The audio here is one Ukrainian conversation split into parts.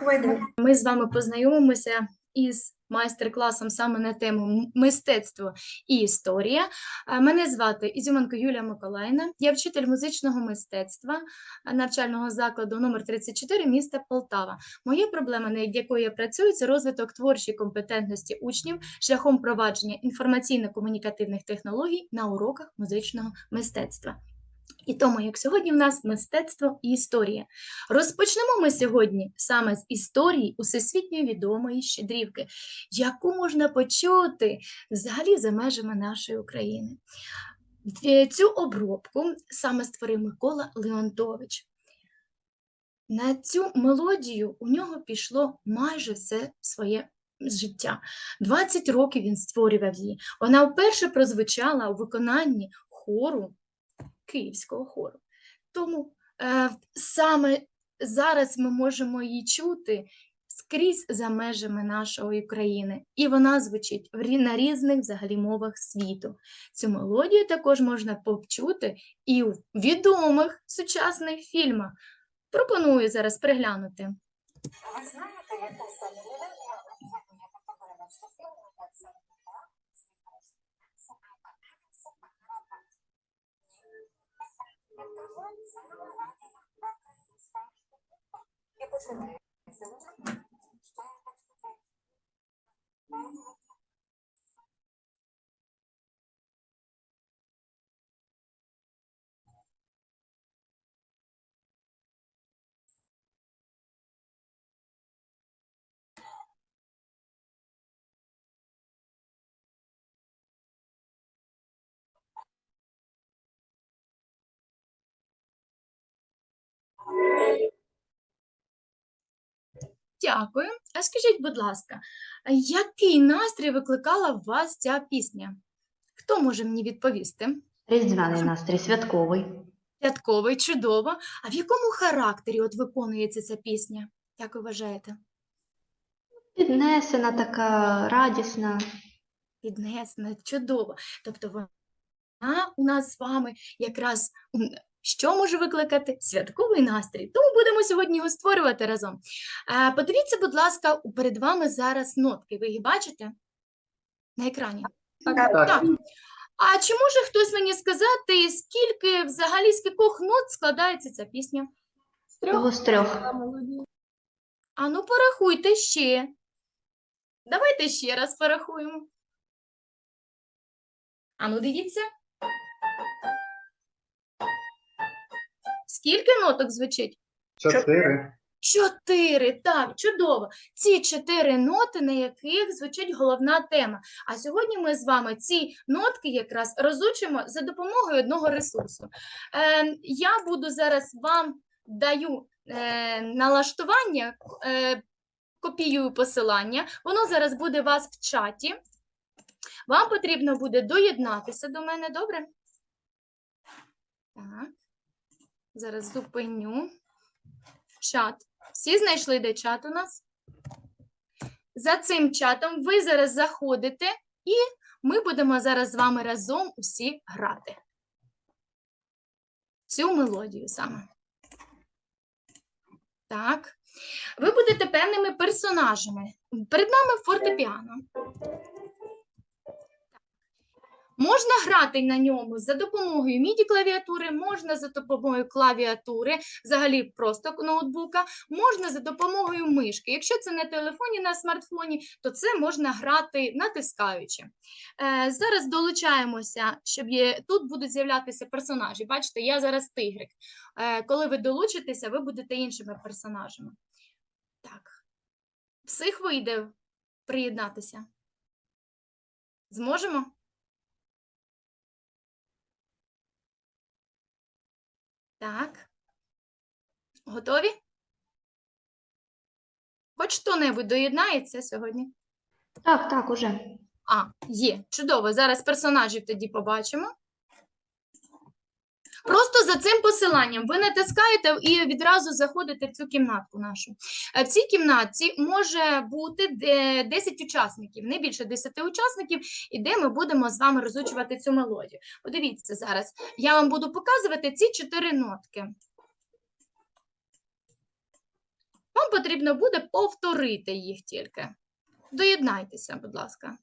Видно. Ми з вами познайомимося із майстер-класом саме на тему мистецтво і історія. Мене звати Ізюменко Юлія Миколаївна. Я вчитель музичного мистецтва навчального закладу номер 34 міста Полтава. Моя проблема, над якою я працюю, це розвиток творчої компетентності учнів шляхом провадження інформаційно-комунікативних технологій на уроках музичного мистецтва. І тому, як сьогодні в нас мистецтво і історія. Розпочнемо ми сьогодні саме з історії усесвітньо відомої щедрівки, яку можна почути взагалі за межами нашої України. Цю обробку саме створив Микола Леонтович. На цю мелодію у нього пішло майже все своє життя. 20 років він створював її. Вона вперше прозвучала у виконанні хору Київського хору. Тому е, саме зараз ми можемо її чути скрізь за межами нашої країни, і вона звучить на різних взагалі мовах світу. Цю мелодію також можна почути і у відомих сучасних фільмах. Пропоную зараз приглянути. Ви знаєте, яка саме мелодія об'єднує Петровича фільму як це І починається Дякую. А скажіть, будь ласка, який настрій викликала в вас ця пісня? Хто може мені відповісти? Різдвяний настрій, святковий. Святковий, чудово. А в якому характері от виконується ця пісня? Як ви вважаєте? Піднесена, така радісна. Піднесена, чудово. Тобто вона у нас з вами якраз що може викликати? Святковий настрій. Тому будемо сьогодні його створювати разом. Е, Подивіться, будь ласка, перед вами зараз нотки. Ви їх бачите на екрані? Так. Так. А чи може хтось мені сказати, скільки взагалі з кількох нот складається ця пісня? Того з трьох. А ну порахуйте ще. Давайте ще раз порахуємо. А ну дивіться. Скільки ноток звучить? Чотири. Чотири, так, чудово. Ці чотири ноти, на яких звучить головна тема. А сьогодні ми з вами ці нотки якраз розучимо за допомогою одного ресурсу. Е, я буду зараз вам даю е, налаштування, е, копіюю посилання. Воно зараз буде у вас в чаті. Вам потрібно буде доєднатися до мене, добре? Так. Зараз зупиню чат. Всі знайшли, де чат у нас? За цим чатом ви зараз заходите, і ми будемо зараз з вами разом усі грати. Цю мелодію саме. Так. Ви будете певними персонажами. Перед нами фортепіано. Можна грати на ньому за допомогою MIDI-клавіатури, можна за допомогою клавіатури, взагалі просто ноутбука, можна за допомогою мишки. Якщо це на телефоні, на смартфоні, то це можна грати натискаючи. Е, зараз долучаємося, щоб є... тут будуть з'являтися персонажі. Бачите, я зараз тигрик. Е, коли ви долучитеся, ви будете іншими персонажами. Так. Псих вийде приєднатися. Зможемо? Так. Готові? Хоч хто-небудь доєднається сьогодні? Так, так, уже. А, є. Чудово. Зараз персонажів тоді побачимо. Просто за цим посиланням ви натискаєте і відразу заходите в цю кімнатку нашу. Е, В цій кімнатці може бути 10 учасників, не більше 10 учасників, і де ми будемо з вами розучувати цю мелодію. Подивіться зараз, я вам буду показувати ці чотири нотки. Вам потрібно буде повторити їх тільки. Доєднайтеся, будь ласка.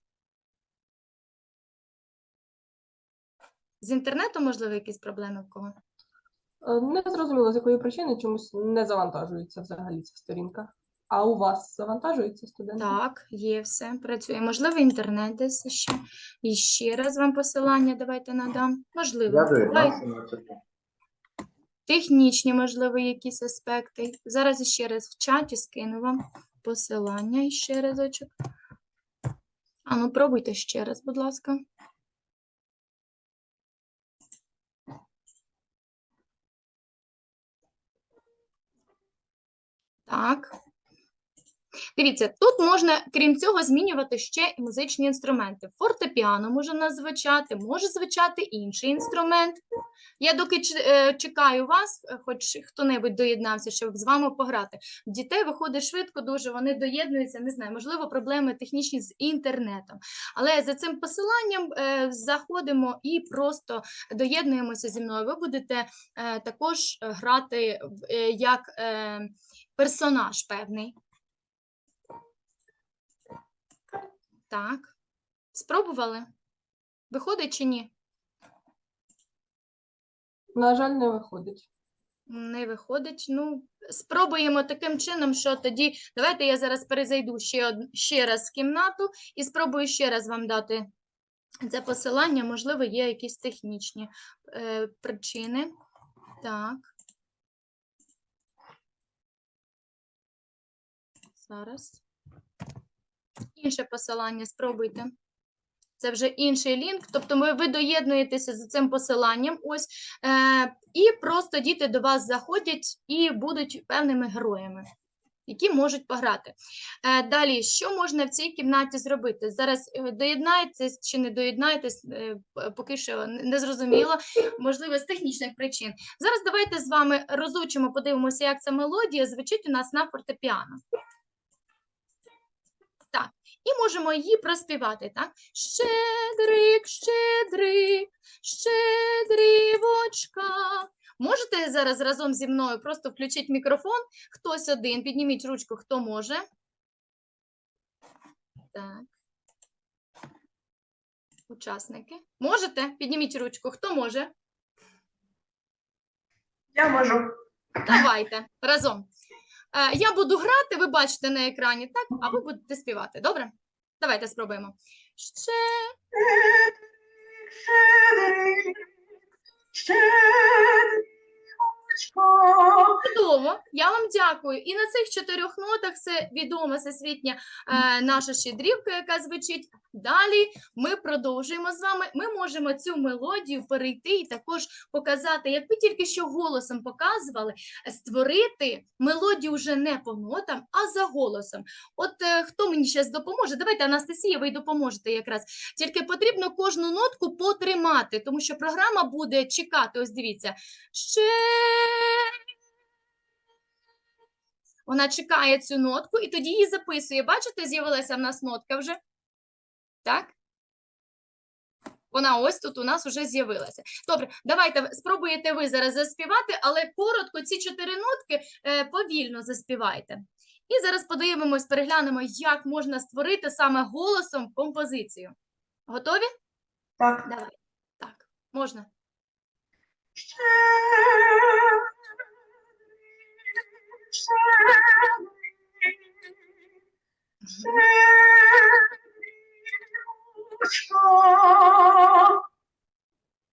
З інтернету, можливо, якісь проблеми в кого? Е, Не зрозуміло, з якої причини чомусь не завантажується взагалі ця сторінка. А у вас завантажується студенти? Так, є все, працює. Можливо, інтернет десь ще. І ще раз вам посилання давайте надам. Можливо, технічні, можливо, якісь аспекти. Зараз ще раз в чаті скину вам посилання ще разочок. А ну, пробуйте ще раз, будь ласка. Так. Дивіться, тут можна, крім цього, змінювати ще і музичні інструменти. Фортепіано може у нас звучати, може звучати інший інструмент. Я доки е, чекаю вас, хоч хто-небудь доєднався, щоб з вами пограти. Дітей виходить швидко дуже, вони доєднуються, не знаю, можливо, проблеми технічні з інтернетом. Але за цим посиланням е, заходимо і просто доєднуємося зі мною. Ви будете е, також грати як персонаж певний. Так. Спробували? Виходить чи ні? На жаль, не виходить. Не виходить. Ну, спробуємо таким чином, що тоді. Давайте я зараз перезайду ще, од... ще раз в кімнату і спробую ще раз вам дати це посилання. Можливо, є якісь технічні е, причини. Так. Зараз. Інше посилання спробуйте. Це вже інший лінк. Тобто ви, ви доєднуєтеся з цим посиланням. Ось Е, і просто діти до вас заходять і будуть певними героями, які можуть пограти. Е, далі, що можна в цій кімнаті зробити? Зараз е, доєднаєтесь чи не доєднаєтесь, е, поки що не зрозуміло, можливо, з технічних причин. Зараз давайте з вами розучимо, подивимося, як ця мелодія звучить у нас на фортепіано. І можемо її проспівати, так? Щедрик, щедрик, щедрівочка. Можете зараз разом зі мною просто включити мікрофон? Хтось один, підніміть ручку, хто може. Так. Учасники. Можете? Підніміть ручку. Хто може? Я можу. Давайте разом. Е, Я буду грати, ви бачите на екрані, так? А ви будете співати. Добре? Давайте спробуємо. Ще Ще. щедрик, Чудово, я вам дякую. І на цих чотирьох нотах це відома всесвітня е, наша щедрівка, яка звучить. Далі ми продовжуємо з вами. Ми можемо цю мелодію перейти і також показати, як ви тільки що голосом показували, створити мелодію вже не по нотам, а за голосом. От е, хто мені зараз допоможе? Давайте, Анастасія, ви допоможете якраз. Тільки потрібно кожну нотку потримати, тому що програма буде чекати. Ось дивіться. Ще вона чекає цю нотку і тоді її записує. Бачите, з'явилася в нас нотка вже? Так? Вона ось тут у нас вже з'явилася. Добре, давайте спробуєте ви зараз заспівати, але коротко ці чотири нотки е, повільно заспівайте. І зараз подивимось, переглянемо, як можна створити саме голосом композицію. Готові? Так. Давай. Так, можна.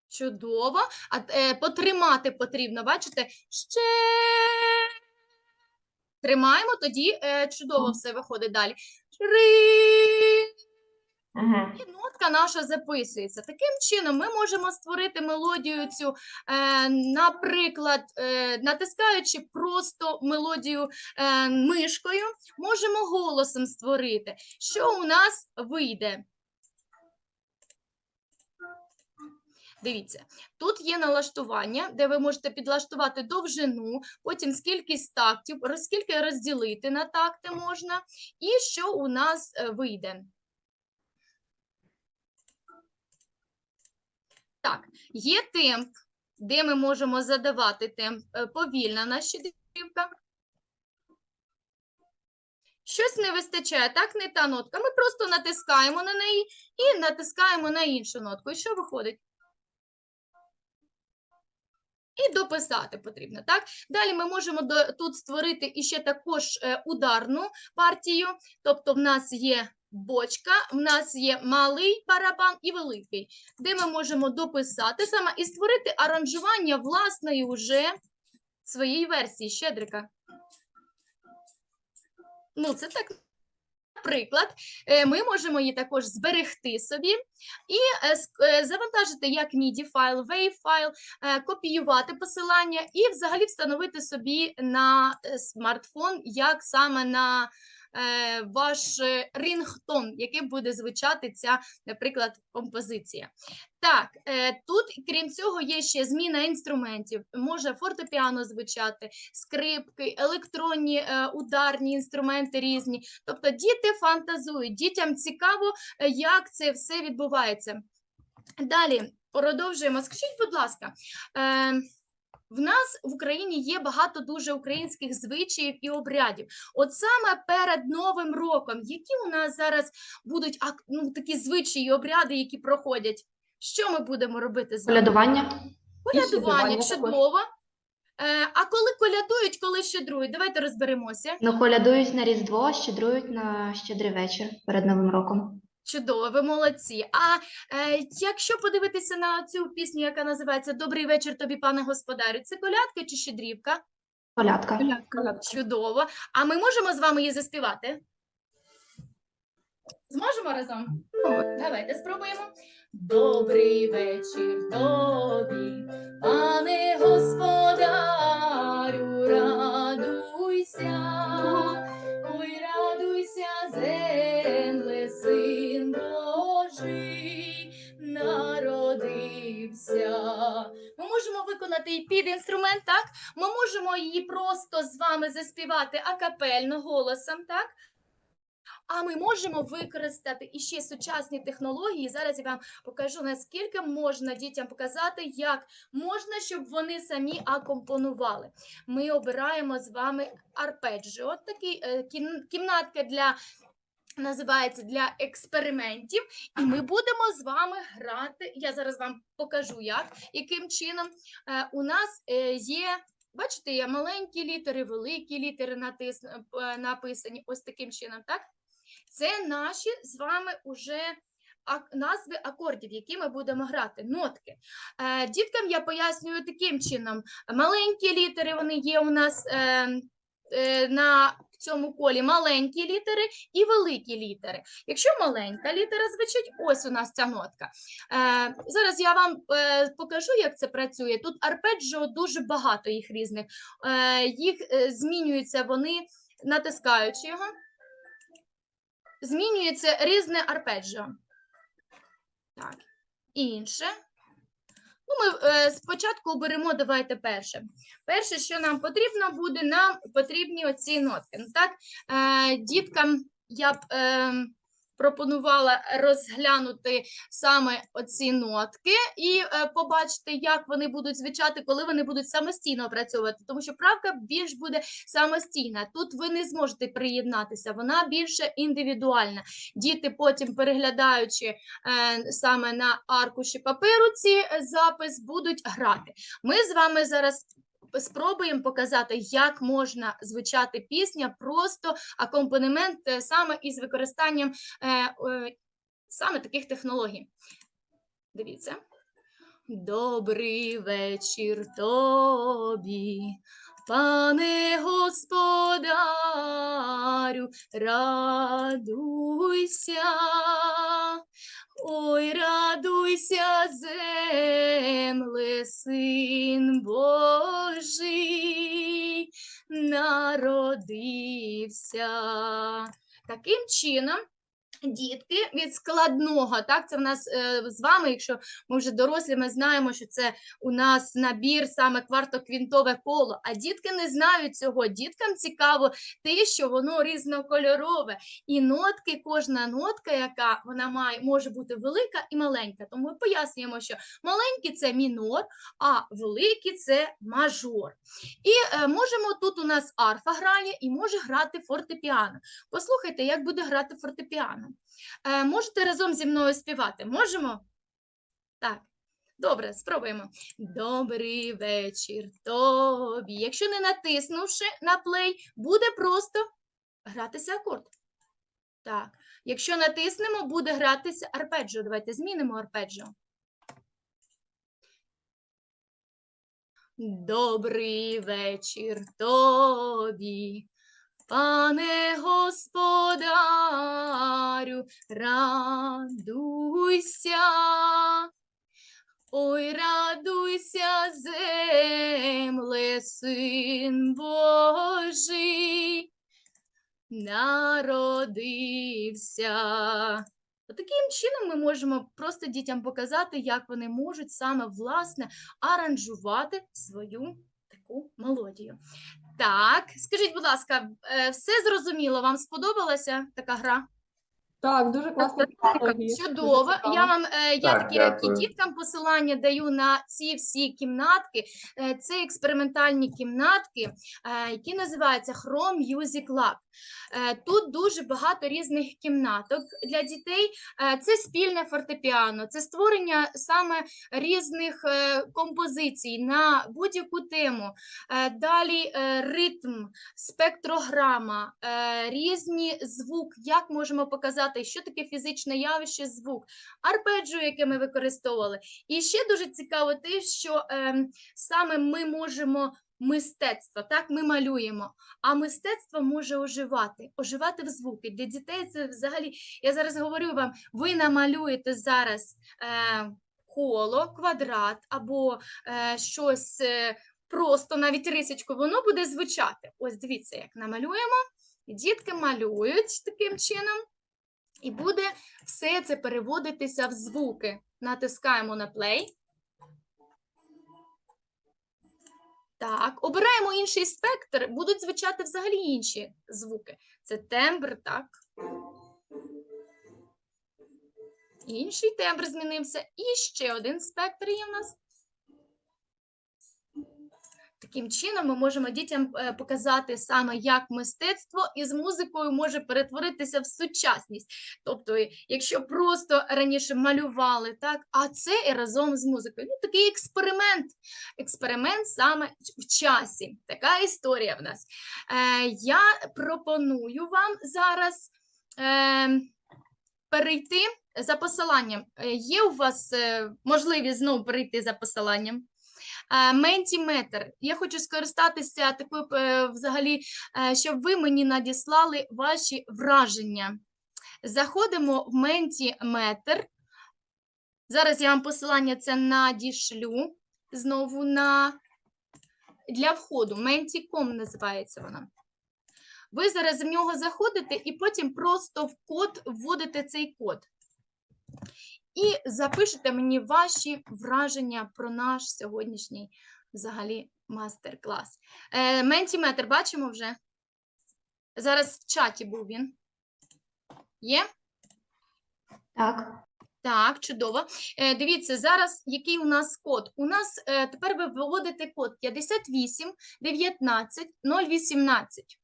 Чудово. А е, потримати потрібно, бачите? Ще. Тримаємо, тоді е, чудово все виходить далі. Ри. Угу. І нотка наша записується. Таким чином, ми можемо створити мелодію цю, е, наприклад, е, натискаючи просто мелодію е, мишкою, можемо голосом створити. Що у нас вийде? Дивіться, тут є налаштування, де ви можете підлаштувати довжину, потім скількість тактів, скільки розділити на такти можна, і що у нас е, вийде. Так, є темп, де ми можемо задавати темп е, повільна наша щедрівка. Щось не вистачає, так, не та нотка. Ми просто натискаємо на неї і натискаємо на іншу нотку. І що виходить? І дописати потрібно, так? Далі ми можемо до, тут створити іще також е, ударну партію. Тобто в нас є бочка, в нас є малий барабан і великий, де ми можемо дописати саме і створити аранжування власної уже своєї версії щедрика. Ну, це так. Наприклад, е, ми можемо її також зберегти собі і е, е, завантажити як MIDI файл, WAV файл, копіювати посилання і взагалі встановити собі на смартфон, як саме на ваш е, рингтон, яким буде звучати ця, наприклад, композиція. Так, е, тут, крім цього, є ще зміна інструментів. Може фортепіано звучати, скрипки, електронні е, ударні інструменти різні. Тобто діти фантазують, дітям цікаво, е, як це все відбувається. Далі продовжуємо. Скажіть, будь ласка, е, в нас в Україні є багато дуже українських звичаїв і обрядів. От саме перед Новим роком, які у нас зараз будуть ну, такі звичаї і обряди, які проходять? Що ми будемо робити з? Колядування. Колядування, чудово. Е, а коли колядують, коли щедрують? Давайте розберемося. Ну, колядують на Різдво, щедрують на щедрий вечір перед Новим роком. Чудово, ви молодці. А е, якщо подивитися на цю пісню, яка називається Добрий вечір тобі, пане господарю, це колядка чи щедрівка? Колядка. Колядка. Чудово. А ми можемо з вами її заспівати? Зможемо разом? Давайте спробуємо. Добрий вечір тобі, пане господарю, радуйся, ой, радуйся, земле, син Божий народився. Ми можемо виконати і під інструмент, так? Ми можемо її просто з вами заспівати акапельно голосом, так? А ми можемо використати іще сучасні технології. Зараз я вам покажу, наскільки можна дітям показати, як можна, щоб вони самі акомпонували. Ми обираємо з вами арпеджіо, такий е, кімнатка для. Називається для експериментів, і ми будемо з вами грати. Я зараз вам покажу, як яким чином. Е, у нас е, є, бачите, є маленькі літери, великі літери натис, е, написані ось таким чином, так? Це наші з вами уже назви акордів, які ми будемо грати, нотки. Діткам я пояснюю таким чином: маленькі літери вони є у нас е, е, на цьому колі маленькі літери і великі літери. Якщо маленька літера звучить, ось у нас ця нотка. Е, зараз я вам е, покажу, як це працює. Тут арпеджіо дуже багато їх різних. Е, їх е, змінюються вони, натискаючи його змінюється різне арпеджіо. Так, інше. Ну, ми е, спочатку оберемо, давайте перше. Перше, що нам потрібно буде, нам потрібні оці нотки. Ну, так, е, діткам я б е, пропонувала розглянути саме оці нотки і е, побачити, як вони будуть звучати, коли вони будуть самостійно опрацьовувати. Тому що правка більш буде самостійна. Тут ви не зможете приєднатися, вона більше індивідуальна. Діти потім, переглядаючи е, саме на аркуші паперу ці е, запис, будуть грати. Ми з вами зараз. Спробуємо показати, як можна звучати пісня, просто акомпанемент е, саме із використанням е, саме таких технологій. Дивіться. Добрий вечір тобі, пане господарю, радуйся, ой, радуйся, земле, син Божий, народився. Таким чином, Дітки від складного, так, це в нас е, з вами, якщо ми вже дорослі, ми знаємо, що це у нас набір саме квартоквінтове коло, а дітки не знають цього. Діткам цікаво те, що воно різнокольорове, і нотки, кожна нотка, яка вона має, може бути велика і маленька. Тому ми пояснюємо, що маленькі це мінор, а великі це мажор. І е, можемо тут у нас арфа грає і може грати фортепіано. Послухайте, як буде грати фортепіано. Е, можете разом зі мною співати? Можемо? Так. Добре, спробуємо. Добрий вечір тобі. Якщо не натиснувши на плей, буде просто гратися акорд. Так. Якщо натиснемо, буде гратися арпеджіо. Давайте змінимо арпеджіо. Добрий вечір тобі, пане господарю, радуйся. Ой, радуйся, земле, син Божий, народився. Таким чином ми можемо просто дітям показати, як вони можуть саме власне аранжувати свою таку мелодію. Так, скажіть, будь ласка, е, все зрозуміло? Вам сподобалася така гра? Так, дуже класно. Чудово. Я вам е, я Так, такі як дякую. діткам посилання даю на ці всі кімнатки. Е, Це експериментальні кімнатки, е, які називаються Chrome Music Lab. Е, Тут дуже багато різних кімнаток для дітей. Е, Це спільне фортепіано, це створення саме різних е, композицій на будь-яку тему. Е, Далі е, ритм, спектрограма, е, різні звук, як можемо показати, що таке фізичне явище звук, арпеджіо, яке ми використовували. І ще дуже цікаво те, що е, саме ми можемо мистецтво, так ми малюємо, а мистецтво може оживати, оживати в звуки. Для дітей це взагалі, я зараз говорю вам, ви намалюєте зараз е, коло, квадрат або е, щось. Е, Просто навіть рисочку, воно буде звучати. Ось дивіться, як намалюємо. Дітки малюють таким чином, і буде все це переводитися в звуки. Натискаємо на play. Так, обираємо інший спектр, будуть звучати взагалі інші звуки. Це тембр, так. Інший тембр змінився. І ще один спектр є в нас. Таким чином ми можемо дітям е, показати саме, як мистецтво із музикою може перетворитися в сучасність. Тобто, якщо просто раніше малювали, так, а це і разом з музикою. Ну, такий експеримент. Експеримент саме в часі. Така історія в нас. Е, я пропоную вам зараз е, перейти за посиланням. Е, Є у вас е, можливість знову перейти за посиланням? Е, Ментіметр. Я хочу скористатися такою е, взагалі, е, щоб ви мені надіслали ваші враження. Заходимо в Ментіметр. Зараз я вам посилання це надішлю знову на для входу. Menti.com називається вона. Ви зараз в нього заходите і потім просто в код вводите цей код. І запишете мені ваші враження про наш сьогоднішній взагалі мастер-клас. Е, Ментіметр бачимо вже? Зараз в чаті був він. Є? Так, Так, чудово. Е, дивіться, зараз який у нас код? У нас е, тепер ви вводите код 58 19 018.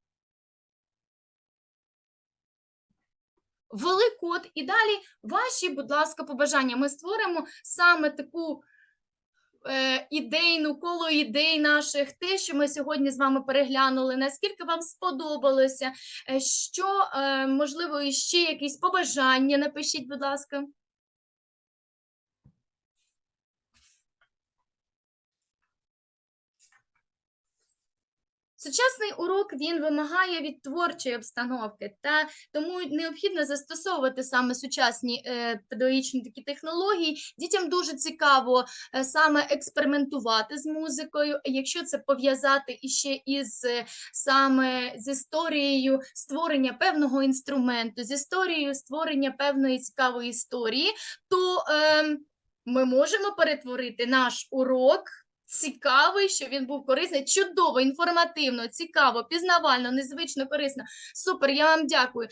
Ввели код і далі ваші, будь ласка, побажання. Ми створимо саме таку е, ідейну коло ідей наших, те, що ми сьогодні з вами переглянули, наскільки вам сподобалося, е, що, е, можливо, ще якісь побажання напишіть, будь ласка. Сучасний урок він вимагає від творчої обстановки, та тому необхідно застосовувати саме сучасні е, педагогічні такі технології. Дітям дуже цікаво е, саме експериментувати з музикою. Якщо це пов'язати іще із е, саме з історією створення певного інструменту, з історією створення певної цікавої історії, то е, ми можемо перетворити наш урок цікавий, що він був корисний, чудово, інформативно, цікаво, пізнавально, незвично корисно. Супер, я вам дякую.